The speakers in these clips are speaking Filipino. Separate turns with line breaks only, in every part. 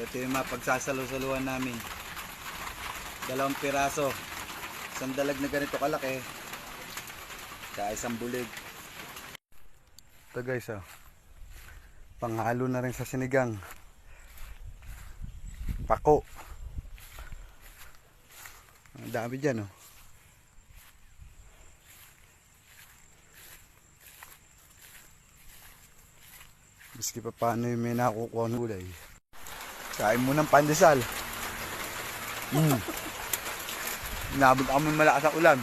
Ito yung mga pagsasalo-saluhan namin. Dalawang piraso. Isang dalag na ganito kalaki. Tsaka isang bulig. Ito guys oh. Panghalo na rin sa sinigang. Pako. Ang dami dyan oh. Miski pa paano yung may nakukuha ng gulay. Kain mo ng pandesal. Mm. Inabot ako ng malakas ang ulan.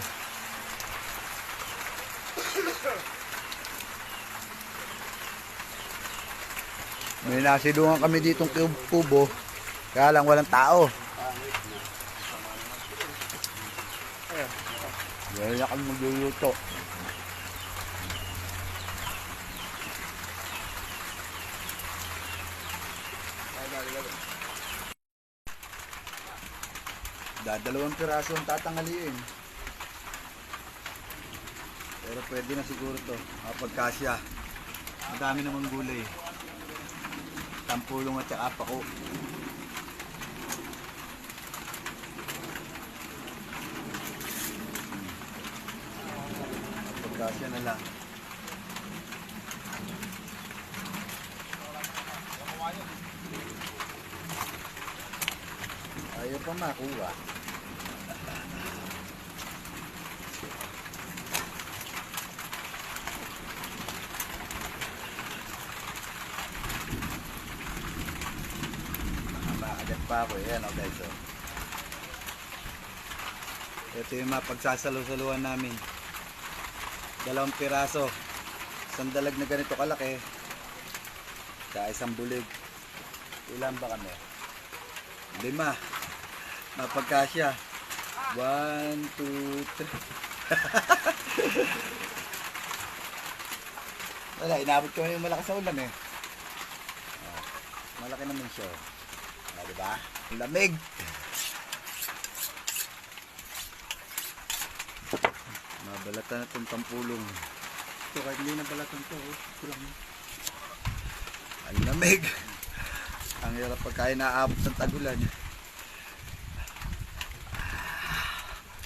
May nasilungan kami ditong kub- kubo. Kaya lang walang tao. Kaya na kami magluluto. Dadalawang piraso ang tatangaliin. Pero pwede na siguro to. Kapag kasya. Ang dami namang gulay. Tampulong at saka pako. Kapag kasya na lang. Pa makuha. Makakagat pa ako. Yan o guys. Oh. Ito yung mga pagsasalo-saluhan namin. Dalawang piraso. Isang dalag na ganito kalaki. Tsaka isang bulig. Ilan ba kami? Lima. Mapagkasya. One, two, three. Wala, inabot ko na yung malakas na ulan eh. Oh, malaki naman siya. Oh, di ba? Ang Lamig. Mabalatan na itong tampulong. Ito, kahit hindi nabalatan to. Oh. Ito lang. Ang lamig. Ang hirap pagka inaabot ng tagulan.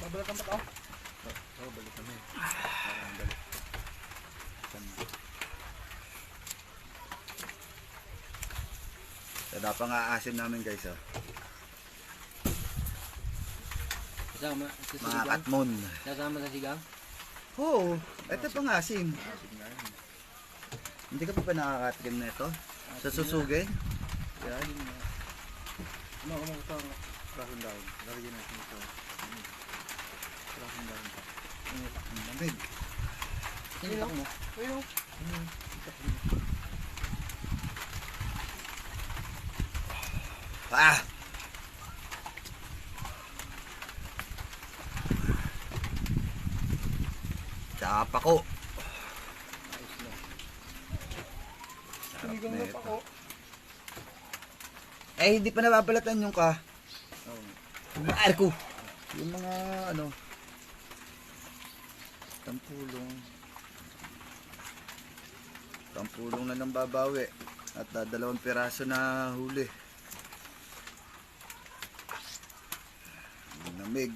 Babalatan ba ito?
Oo, oh, balik kami. Parang balik. Saan ba? Sada pa nga asim namin guys oh.
Kasama sa
Mga
sigang?
katmon.
Kasama sa sigang?
Oo, ito pang asim. Hindi ka pa pa nakakatrim na ito? Sa susugin? Yan.
Ano, ano, ito, ano.
Krahon down. Lalagyan natin ito. Krahon down. Ang lamig.
Sinitak mo?
Ayun. Ah! Tsaka ko.
Ayos na.
Sarap
Sinigang
na
na
ito.
pa ko.
Eh, hindi pa nababalatan yung ka.
Oo.
Marco. Yung mga ano. Tampulong. Tampulong na lang babawi. At ah, dalawang piraso na huli. Lamig.